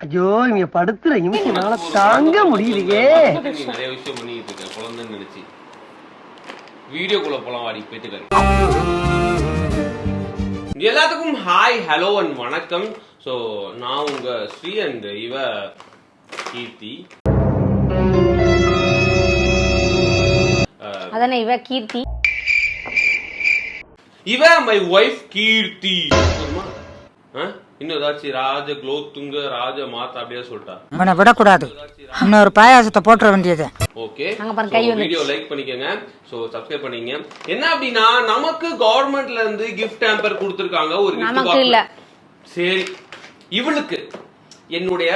ஐயோ இங்க படுத்துற நிமிஷம்னால தாங்க முடியலையே. நிறைய விஷயம் பண்ணிட்டு இருக்க குழந்தைன்னு நினைச்சு. வீடியோக்குள்ள போலாம் வாடி போயிட்டு எல்லாத்துக்கும் ஹாய் ஹலோ அண்ட் வணக்கம். ஸோ நான் உங்க ஸ்ரீ அண்ட் இவ கீர்த்தி. அதானே இவ கீர்த்தி. இவ மை ஒய்ஃப் கீர்த்தி? இன்னும் ஏதாச்சும் ராஜ குலோத்துங்க ராஜ மாதா அப்படியே சொல்லிட்டா. இவனை விடக்கூடாது. இன்னொரு பாயாசத்தை போட்டுற வேண்டியது. ஓகே. வீடியோ லைக் பண்ணிக்கங்க. சோ சப்ஸ்கிரைப் பண்ணிக்கங்க என்ன அப்படின்னா நமக்கு கவர்மெண்ட்ல இருந்து கிஃப்ட் ஹேம்பர் கொடுத்திருக்காங்க ஒரு. இல்ல. சரி. இவளுக்கு என்னுடைய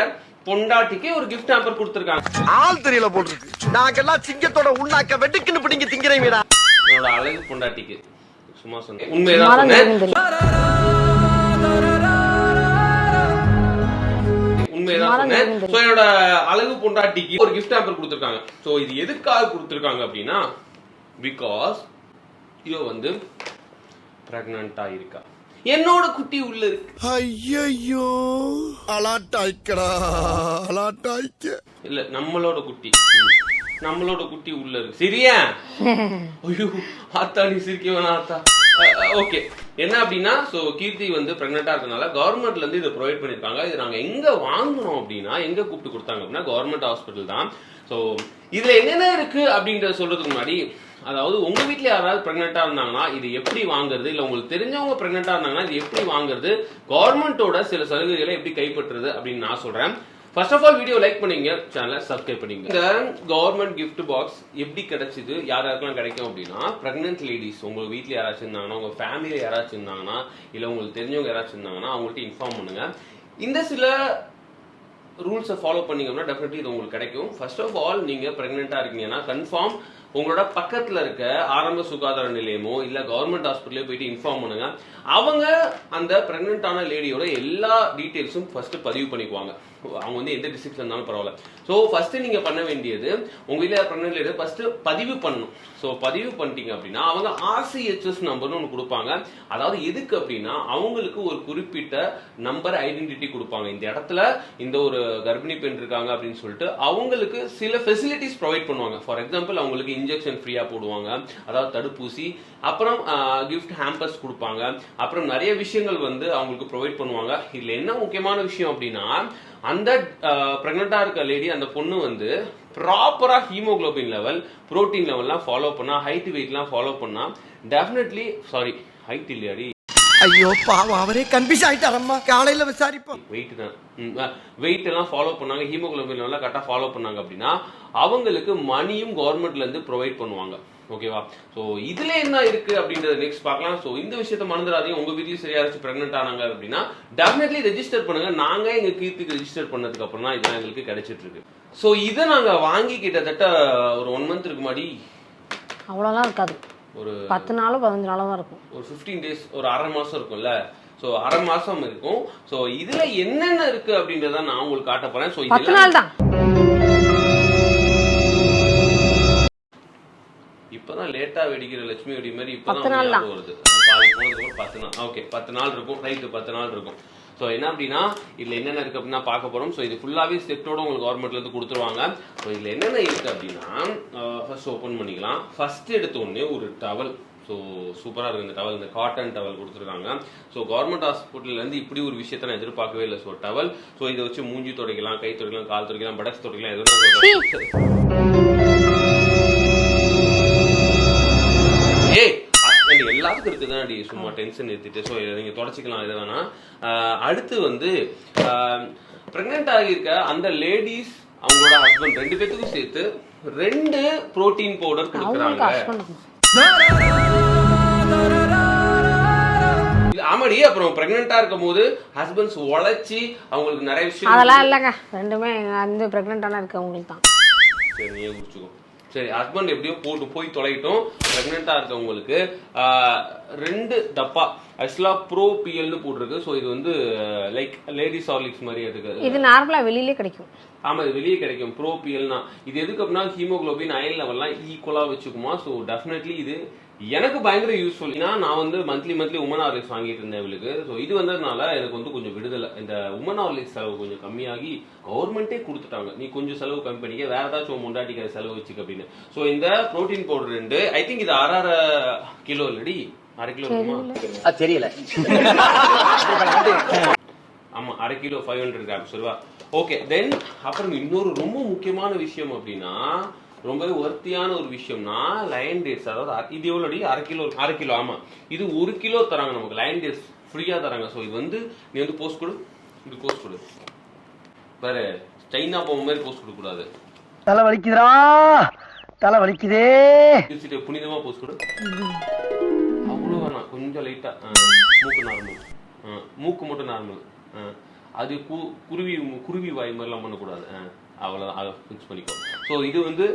பொண்டாட்டிக்கு ஒரு கிஃப்ட் ஹேம்பர் கொடுத்திருக்காங்க. ஆள் தெரியல போட்டுருக்கு நாங்கெல்லாம் சிங்கத்தோட உண்ணாக்க வெட்டுக்குன்னு பிடிங்க திங்கிறீங்கடா என்னோட அழகு பொண்டாட்டிக்கு. சும்மா சொன்னேன். உண்மையதான் சொன்னேன். சொன்னேன். சோ என்னோட அழகு பொண்டாட்டிக்கு ஒரு கிஃப்ட் ஹேம்பர் கொடுத்திருக்காங்க. சோ இது எதுக்காக கொடுத்திருக்காங்க அப்படின்னா பிகாஸ் இவ வந்து பிரெக்னண்டா இருக்கா என்னோட குட்டி உள்ள இருக்கு. ஐயோ அலாட்டாய்க்கடா அலாட்டாய்க்க. இல்ல நம்மளோட குட்டி. நம்மளோட குட்டி உள்ள இருக்கு. சரியா? ஐயோ ஆத்தா நீ சிரிக்க ஆத்தா. ஓகே. என்ன அப்படின்னா சோ கீர்த்தி வந்து பிரெக்னெண்டா இருக்கனால கவர்மெண்ட்ல இருந்து இதை ப்ரொவைட் பண்ணிருக்காங்க இது நாங்க எங்க வாங்கினோம் அப்படின்னா எங்க கூப்பிட்டு கொடுத்தாங்க அப்படின்னா கவர்மெண்ட் ஹாஸ்பிட்டல் தான். சோ இதுல என்னென்ன இருக்கு அப்படின்றத சொல்றதுக்கு முன்னாடி அதாவது உங்க வீட்ல யாராவது பிரெக்னெண்டா இருந்தாங்கன்னா இது எப்படி வாங்குறது? இல்ல உங்களுக்கு தெரிஞ்சவங்க பிரெக்னெண்டா இருந்தாங்கன்னா இது எப்படி வாங்குறது? கவர்மெண்டோட சில சலுகைகளை எப்படி கைப்பற்றுறது அப்படின்னு நான் சொல்றேன். First of all video like பண்ணீங்க சேனலை சப்ஸ்கிரைப் பண்ணீங்க. இந்த கவர்மெண்ட் gift பாக்ஸ் எப்படி கிடைச்சது யார் யாருக்கெல்லாம் கிடைக்கும் அப்படின்னா பிரெக்னென்ட் லேடிஸ் உங்க வீட்ல யாராச்சும் இருந்தாங்கன்னா உங்க ஃபேமிலியில யாராச்சும் இருந்தாங்கன்னா இல்ல உங்களுக்கு தெரிஞ்சவங்க யாராச்சும் இருந்தாங்கன்னா அவங்கள்ட்ட இன்ஃபார்ம் பண்ணுங்க. இந்த சில ரூல்ஸை ஃபாலோ பண்ணீங்க அப்படின்னா டெஃபினெட்லி இது உங்களுக்கு கிடைக்கும். ஃபர்ஸ்ட் ஆஃப் ஆல் நீங்க பிரெக்னெண்டா இருக்கீங்கன்னா கன்ஃபார்ம் உங்களோட பக்கத்துல இருக்க ஆரம்ப சுகாதார நிலையமோ இல்ல கவர்மெண்ட் ஹாஸ்பிட்டலோ போயிட்டு இன்ஃபார்ம் பண்ணுங்க. அவங்க அந்த பிரெக்னென்ட்டான லேடியோட எல்லா டீட்டெயில்ஸும் ஃபர்ஸ்ட் பதிவு பண்ணிக்குவாங்க. அவங்க வந்து எந்த டிஸ்ட்ரிக்ட்ல இருந்தாலும் பரவாயில்ல. ஸோ ஃபர்ஸ்ட் நீங்க பண்ண வேண்டியது உங்க வீட்டில் பண்ண லேடி ஃபர்ஸ்ட் பதிவு பண்ணணும். ஸோ பதிவு பண்ணிட்டீங்க அப்படின்னா அவங்க ஆர்சிஹெச்எஸ் நம்பர்னு ஒன்று கொடுப்பாங்க. அதாவது எதுக்கு அப்படின்னா அவங்களுக்கு ஒரு குறிப்பிட்ட நம்பர் ஐடென்டிட்டி கொடுப்பாங்க. இந்த இடத்துல இந்த ஒரு கர்ப்பிணி பெண் இருக்காங்க அப்படின்னு சொல்லிட்டு அவங்களுக்கு சில ஃபெசிலிட்டிஸ் ப்ரொவைட் பண்ணுவாங்க. ஃபார் எக்ஸாம்பிள் அவங்களுக்கு இன்ஜெக்ஷன் ஃப்ரீயாக போடுவாங்க. அதாவது தடுப்பூசி அப்புறம் கிஃப்ட் ஹேம்பர்ஸ் கொடுப்பாங்க. அப்புறம் நிறைய விஷயங்கள் வந்து அவங்களுக்கு ப்ரொவைட் பண்ணுவாங்க. இதில் என்ன முக்கியமான விஷயம் அப்படின்னா அந்த பிரெக்னண்டா இருக்க லேடி அந்த பொண்ணு வந்து ப்ராப்பரா ஹீமோகுளோபின் லெவல் புரோட்டீன் லெவல்லாம் ஃபாலோ பண்ணா ஹைட் வெயிட்லாம் ஃபாலோ பண்ணா டெஃபினெட்லி சாரி ஹைட் இல்லையாடி. ஐயோ பாவம் அவரே கன்ஃபியூஸ் ஆயிட்டாரம்மா. காலையில விசாரிப்போம். வெயிட் தான். வெயிட் எல்லாம் ஃபாலோ பண்ணாங்க ஹீமோகுளோபின் எல்லாம் கரெக்டாக ஃபாலோ பண்ணாங்க அப்படின்னா அவங்களுக்கு மணியும் கவர்மெண்ட்ல இருந்து ப்ரொவைட் பண்ணுவாங்க. ஓகேவா ஸோ இதுல என்ன இருக்கு அப்படின்றத நெக்ஸ்ட் பார்க்கலாம். ஸோ இந்த விஷயத்த மறந்துடாதீங்க. உங்க வீட்லயும் சரியா யாராச்சும் பிரெக்னென்ட் ஆனாங்க அப்படின்னா டெஃபினெட்லி ரெஜிஸ்டர் பண்ணுங்க. நாங்க எங்க கீர்த்திக்கு ரெஜிஸ்டர் பண்ணதுக்கு அப்புறம் தான் இதெல்லாம் எங்களுக்கு கிடைச்சிட்டு இருக்கு. ஸோ இதை நாங்க வாங்கி கிட்டத்தட்ட ஒரு ஒன் மந்த் இருக்கு முன்னாடி அவ்வளோலாம் இருக்காது. ஒரு பத்து நாளோ பதினஞ்சு நாளோ தான் இருக்கும். ஒரு ஃபிஃப்டீன் டேஸ் ஒரு அரை மாசம் இருக்கும்ல? ஸோ அரை மாசம் இருக்கும். ஸோ இதுல என்னென்ன இருக்கு அப்படின்றத நான் உங்களுக்கு காட்ட போறேன். ஸோ பத்து நாள் தான். இப்பதான் லேட்டா வெடிக்கிற லட்சுமி வெடி மாதிரி இப்பதான் வருது. பாதி போனதுக்கு அப்புறம் பத்து நாள். ஓகே பத்து நாள் இருக்கும். ரைட்டு பத்து நாள் இருக்கும். ஸோ என்ன அப்படின்னா இதுல என்னென்ன இருக்கு அப்படின்னா பார்க்க போறோம். ஸோ இது ஃபுல்லாவே செட்டோட உங்களுக்கு கவர்மெண்ட்ல இருந்து கொடுத்துருவாங்க. ஸோ இதுல என்னென்ன இருக்கு அப்படின்னா ஃபர்ஸ்ட் ஓப்பன் பண்ணிக்கலாம். ஃபர்ஸ்ட் எடுத்த உடனே ஒரு டவல் ஸோ சூப்பராக இருக்கு இந்த டவல் இந்த காட்டன் டவல் கொடுத்துருக்காங்க. ஸோ கவர்மெண்ட் ஹாஸ்பிட்டல்லேருந்து இப்படி ஒரு விஷயத்தை நான் எதிர்பார்க்கவே இல்லை. ஸோ டவல் ஸோ இதை வச்சு மூஞ்சி துடைக்கலாம் கை துடைக்கலாம் கால் துடைக்கலாம் படக்ஸ் துடைக்கலாம் எதுவும் அ- எல்லாத்துக்கும் இருக்குதாடி சும்மா டென்ஷன் ஏத்திட்டு. ஸோ நீங்க தொடச்சிக்கலாம். இதை வேணா ஆஹ் அடுத்து வந்து பிரெக்னென்ட் ஆகியிருக்க அந்த லேடிஸ் அவங்களோட ஹஸ்பண்ட் ரெண்டு பேத்துக்கும் சேர்த்து ரெண்டு புரோட்டீன் பவுடர் கொடுக்குறாங்க. ஆமாடி அப்புறம் பிரெக்னெண்டா இருக்கும் போது ஹஸ்பண்ட்ஸ் உழைச்சி அவங்களுக்கு நிறைய விஷயம் அதெல்லாம் இல்லைங்க. ரெண்டுமே வந்து ப்ரெக்னென்ட்டான இருக்கவங்களுக்கு தான். சரி நீயே குடிச்சுக்கோ. சரி ஹஸ்பண்ட் எப்படியோ போட்டு போய் தொலைட்டும் பிரெக்னெண்டா இருக்கவங்களுக்கு ரெண்டு டப்பா ஆக்சுவலா ப்ரோ பிஎல்னு போட்டிருக்கு. ஸோ இது வந்து லைக் லேடிஸ் ஹார்லிக்ஸ் மாதிரி இருக்கு இது நார்மலாக வெளியிலே கிடைக்கும். ஆமா இது வெளியே கிடைக்கும். ப்ரோ பிஎல்னா இது எதுக்கு அப்படின்னா ஹீமோகுளோபின் அயன் லெவல்லாம் ஈக்குவலா வச்சுக்குமா? ஸோ டெஃபினெட்லி இது எனக்கு பயங்கர யூஸ்ஃபுல் ஏன்னா நான் வந்து மந்த்லி மந்த்லி உமன் ஹார்லிக்ஸ் வாங்கிட்டு இருந்தேன் இவளுக்கு ஸோ இது வந்ததுனால எனக்கு வந்து கொஞ்சம் விடுதலை. இந்த உமன் ஹார்லிக்ஸ் செலவு கொஞ்சம் கம்மியாகி கவர்மெண்ட்டே கொடுத்துட்டாங்க. நீ கொஞ்சம் செலவு கம்மி பண்ணிக்க. வேற ஏதாச்சும் முண்டாட்டிக்கிற செலவு வச்சுக்க அப்படின்னு. ஸோ இந்த ப்ரோட்டீன் பவுடர் ரெண்டு ஐ திங்க் இது அரை அரை கிலோ இல்லடி? அரை கிலோ இருக்குமா? தெரியல. ஆமா அரை கிலோ ஃபைவ் ஹண்ட்ரட் கிராம்ஸ் ரூபா ஓகே தென் அப்புறம் இன்னொரு ரொம்ப முக்கியமான விஷயம் அப்படின்னா ரொம்பவே ஒர்த்தியான ஒரு விஷயம்னா லயன் டேட்ஸ் அதாவது இது எவ்வளோ அரை கிலோ அரை கிலோ ஆமா. இது ஒரு கிலோ தராங்க நமக்கு லயன் டேட்ஸ் ஃப்ரீயா தராங்க. ஸோ இது வந்து நீ வந்து போஸ்ட் கொடு. இது போஸ்ட் கொடு. பாரு சைனா போக மாதிரி போஸ்ட் கொடுக்க கூடாது. தலை வலிக்குதுடா. தலை வலிக்குதே. யூசிட்டு புனிதமா போஸ்ட் கொடு. அவ்வளோ வேணாம். கொஞ்சம் லைட்டா மூக்கு நார்மல் மூக்கு மட்டும் நார்மல் அது கு குருவி குருவி வாய் மாதிரிலாம் பண்ணக்கூடாது. ஆ, அவ்வளவுதான். அதை ஃபிக்ஸ் பண்ணிக்கோ. ஸோ இது வந்து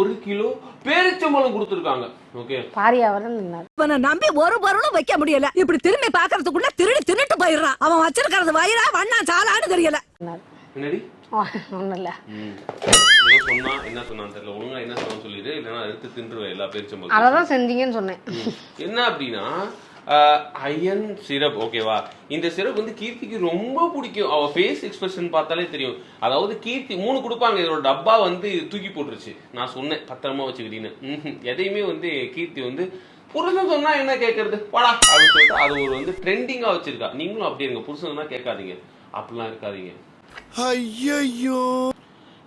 ஒரு கிலோ பேரிச்சம்பழம் கொடுத்துருக்காங்க. ஓகே பாரியா வர நின்னார். இவனை நம்பி ஒரு பொருளும் வைக்க முடியல. இப்படி திரும்பி பாக்குறதுக்குள்ள திருடி தின்னுட்டு போயிடுறான். அவன் வச்சிருக்கிறது வயிறா வண்ணா சாலான்னு தெரியல. என்னடி? ஒன்றும் இல்லை சொன்னா என்ன சொன்னான்னு தெரியல. ஒழுங்கா என்ன சொன்னான்னு சொல்லிடு. இல்லைன்னா எடுத்து தின்றுவேன் எல்லா பேரிச்சம்பழம் அதை தான் செஞ்சீங்கன்னு சொன்னேன். என்ன அப்படின்னா அயன் சிரப் ஓகேவா இந்த சிரப் வந்து கீர்த்திக்கு ரொம்ப பிடிக்கும். அவள் ஃபேஸ் எக்ஸ்பிரஷன் பார்த்தாலே தெரியும். அதாவது கீர்த்தி மூணு கொடுப்பாங்க. இதோட டப்பா வந்து தூக்கி போட்டுருச்சு. நான் சொன்னேன் பத்திரமா வச்சுக்கிட்டீன்னு. ம்ஹும். எதையுமே வந்து கீர்த்தி வந்து புருஷன் சொன்னா என்ன கேட்கறது வாடா அப்படின்னு சொல்லிட்டு அது ஒரு வந்து ட்ரெண்டிங்கா வச்சிருக்கா. நீங்களும் அப்படி இருங்க. புருஷன் சொன்னா கேட்காதீங்க. அப்படிலாம் இருக்காதீங்க. ஐயோ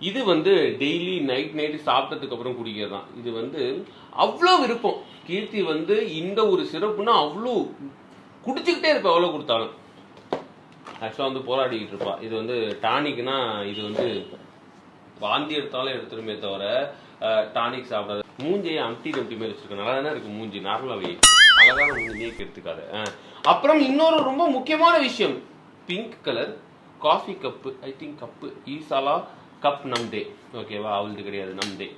இது வந்து டெய்லி நைட் நைட் சாப்பிட்டதுக்கு அப்புறம் குடிக்கிறது தான் இது வந்து அவ்வளோ விருப்பம். கீர்த்தி வந்து இந்த ஒரு சிறப்புனா அவ்வளோ குடிச்சுக்கிட்டே இருப்பா அவ்வளோ கொடுத்தாலும். ஆக்சுவலாக வந்து போராடிக்கிட்டு இருப்பா. இது வந்து டானிக்னா இது வந்து வாந்தி எடுத்தாலும் எடுத்துருமே தவிர டானிக் சாப்பிடாது மூஞ்சியை அம்டி டம்டி மேலே வச்சிருக்கேன் நல்லா தானே இருக்கு மூஞ்சி நார்மலாகவே அழகான மூஞ்சியே கெடுத்துக்காது. அப்புறம் இன்னொரு ரொம்ப முக்கியமான விஷயம். Pink colour coffee cup I think cup ஈசாலா cup நம்தே ஓகேவா அவளுது கிடையாது நம்தே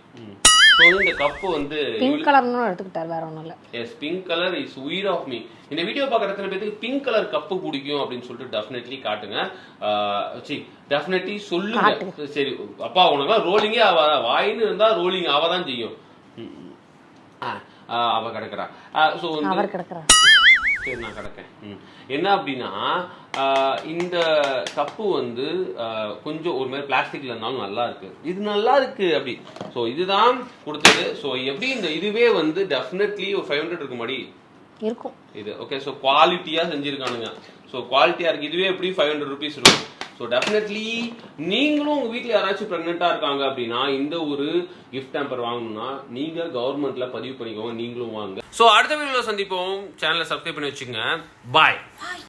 ஸோ இந்த கப்பு வந்து பிங்க் கலர்னு எடுத்துக்கிட்டார் வேற ஒன்றும் இல்லை. எஸ் பிங்க் கலர் இஸ் உயிர் ஆஃப் மீ இந்த வீடியோ பார்க்குற எத்தனை பேருக்கு பிங்க் கலர் கப்பு பிடிக்கும் அப்படின்னு சொல்லிட்டு டெஃபினெட்லி காட்டுங்க. சி டெஃபினெட்லி சொல்லுங்க. சரி அப்பா உனக்குலாம் ரோலிங்கே அவ வாயின்னு இருந்தா ரோலிங் அவ தான் செய்யும் அவ கிடக்குறா. ஸோ வந்து அவர் கிடக்குறார் சரி நான் கிடக்கேன். என்ன அப்படின்னா இந்த கப்பு வந்து கொஞ்சம் ஒரு மாதிரி பிளாஸ்டிக்ல இருந்தாலும் நல்லா இருக்கு. இது நல்லா இருக்கு அப்படி. ஸோ இதுதான் கொடுத்தது. ஸோ எப்படி இந்த இதுவே வந்து டெஃபினெட்லி ஒரு ஃபைவ் ஹண்ட்ரட் இருக்கு மாடி? இருக்கும். இது ஓகே ஸோ குவாலிட்டியா செஞ்சிருக்கானுங்க. ஸோ குவாலிட்டியா இருக்கு. இதுவே எப்படி ஃபைவ் ஹண்ட்ரட் ருபீஸ் இருக்கும்? ஸோ டெஃபினெட்லி நீங்களும் உங்க வீட்டில் யாராச்சும் ப்ரெக்னெண்ட்டாக இருக்காங்க அப்படின்னா இந்த ஒரு கிஃப்ட் டேம்பர் வாங்கணும்னா நீங்க கவர்மெண்ட்ல பதிவு பண்ணிக்கோங்க நீங்களும் வாங்க. ஸோ அடுத்த வீடியோவில் சந்திப்போம். சேனலை சப்ஸ்கிரைப் பண்ணி வச்சுங்க பாய்